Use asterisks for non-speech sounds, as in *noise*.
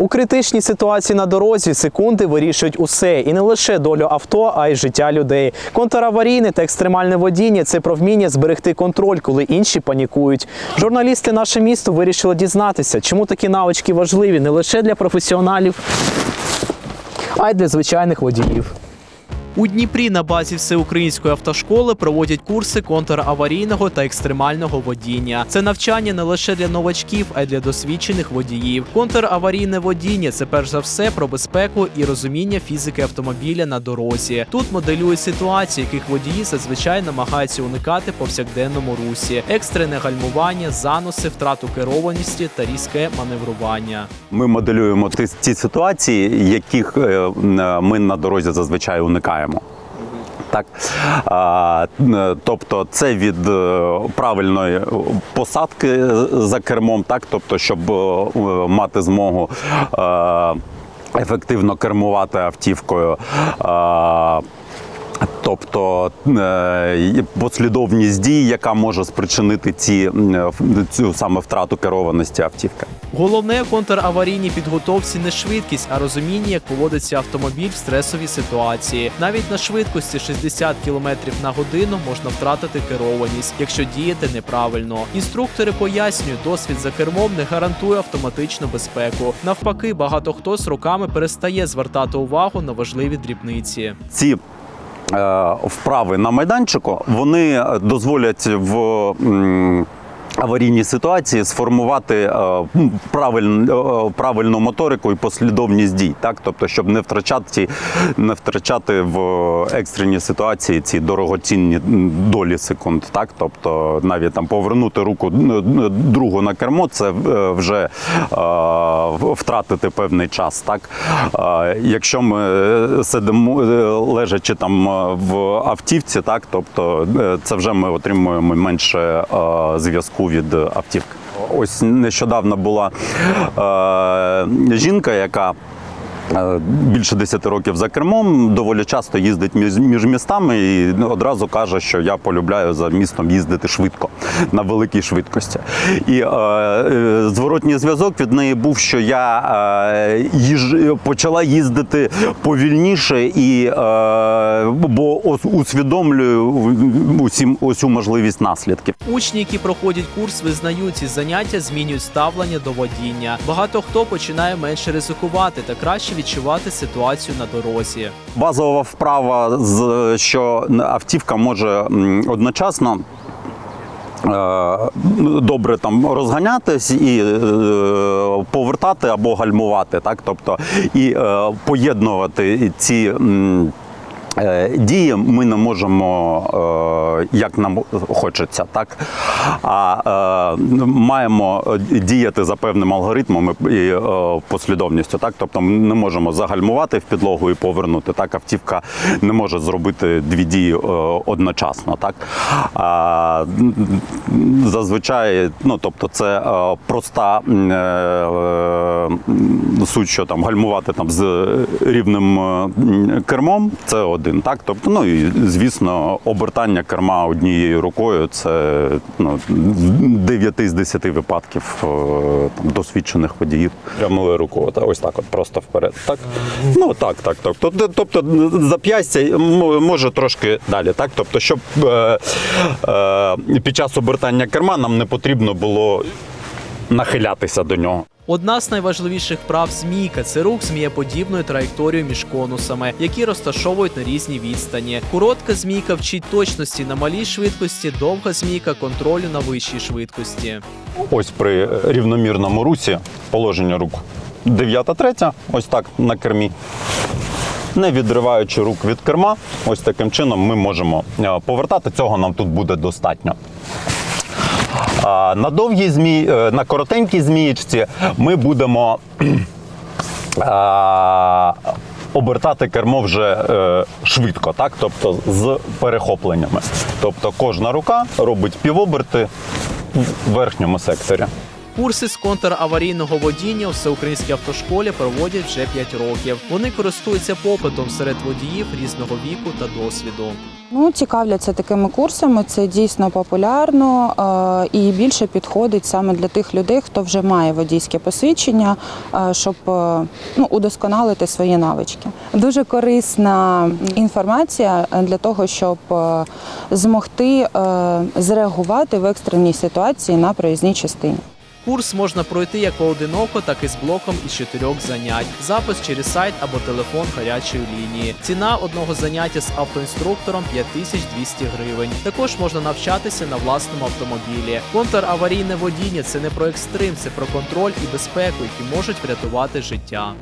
У критичній ситуації на дорозі секунди вирішують усе, і не лише долю авто, а й життя людей. Контраварійне та екстремальне водіння це про вміння зберегти контроль, коли інші панікують. Журналісти наше місто вирішили дізнатися, чому такі навички важливі не лише для професіоналів, а й для звичайних водіїв. У Дніпрі на базі всеукраїнської автошколи проводять курси контраварійного та екстремального водіння. Це навчання не лише для новачків, а й для досвідчених водіїв. Контраварійне водіння це перш за все про безпеку і розуміння фізики автомобіля на дорозі. Тут моделюють ситуації, яких водії зазвичай намагаються уникати повсякденному русі: екстрене гальмування, заноси, втрату керованості та різке маневрування. Ми моделюємо ті, ситуації, яких е, ми на дорозі зазвичай уникаємо. Так, а, тобто це від е, правильної посадки за кермом, так, тобто, щоб е, мати змогу е, ефективно кермувати автівкою. Тобто послідовність дій, яка може спричинити ці, цю саме втрату керованості автівки. Головне в контраварійній підготовці не швидкість, а розуміння, як поводиться автомобіль в стресовій ситуації. Навіть на швидкості 60 км на годину можна втратити керованість, якщо діяти неправильно. Інструктори пояснюють, досвід за кермом не гарантує автоматичну безпеку. Навпаки, багато хто з роками перестає звертати увагу на важливі дрібниці. ці е, вправи на майданчику вони дозволять в м, аварійній ситуації сформувати е, правиль, е, правильну моторику і послідовність дій, так тобто, щоб не втрачати, не втрачати в екстреній ситуації ці дорогоцінні долі секунд. Так, тобто навіть там повернути руку другу на кермо, це е, вже втратити певний час. Так, якщо ми сидимо лежачи там в автівці, так тобто це вже ми отримуємо менше зв'язку від автівки. Ось нещодавно була е, жінка, яка Більше 10 років за кермом доволі часто їздить між, містами і одразу каже, що я полюбляю за містом їздити швидко на великій швидкості. І е, е, зворотній зв'язок від неї був, що я е, їж, почала їздити повільніше і е, бо усвідомлюю усім усю можливість наслідків. Учні, які проходять курс, визнають, ці заняття змінюють ставлення до водіння. Багато хто починає менше ризикувати та краще відчувати ситуацію на дорозі. Базова вправа, з що автівка може одночасно. е, Добре там розганятись і е, повертати або гальмувати, так тобто і е, поєднувати ці дії ми не можемо, е, як нам хочеться, так а е, маємо діяти за певним алгоритмом і е, послідовністю. Так, тобто ми не можемо загальмувати в підлогу і повернути. Так, автівка не може зробити дві дії е, одночасно. Так зазвичай, ну тобто, це е, проста е, е, суть, що там гальмувати там з рівним е, кермом. Це один. Так, тобто, ну і звісно, обертання керма однією рукою це ну, 9 з 10 випадків е, там, досвідчених водіїв. Прямою рукою, та ось так, от просто вперед. Так, ну так, так, так. Тобто, тобто зап'ястя може трошки далі. Так, тобто, щоб е, е, під час обертання керма нам не потрібно було нахилятися до нього. Одна з найважливіших вправ змійка це рух змієподібною траєкторією між конусами, які розташовують на різній відстані. Коротка змійка вчить точності на малій швидкості, довга змійка контролю на вищій швидкості. Ось при рівномірному русі положення рук. Дев'ята третя, ось так на кермі. Не відриваючи рук від керма, ось таким чином ми можемо е, повертати. Цього нам тут буде достатньо. На довгій змі, е, на коротенькій змієчці ми будемо *clears throat* обертати кермо вже е, швидко, так? тобто з перехопленнями. Тобто кожна рука робить півоберти в верхньому секторі. Курси з контраварійного водіння у всеукраїнській автошколі проводять вже 5 років. Вони користуються попитом серед водіїв різного віку та досвіду. Ну, цікавляться такими курсами. Це дійсно популярно е, і більше підходить саме для тих людей, хто вже має водійське посвідчення, е, щоб е, ну, удосконалити свої навички. Дуже корисна інформація для того, щоб змогти зреагувати в екстреній ситуації на проїзній частині. Курс можна пройти як поодиноко, так і з блоком із чотирьох занять. Запис через сайт або телефон гарячої лінії. Ціна одного заняття з автоінструктором 5200 гривень. Також можна навчатися на власному автомобілі. Контраварійне водіння це не про екстрим, це про контроль і безпеку, які можуть врятувати життя.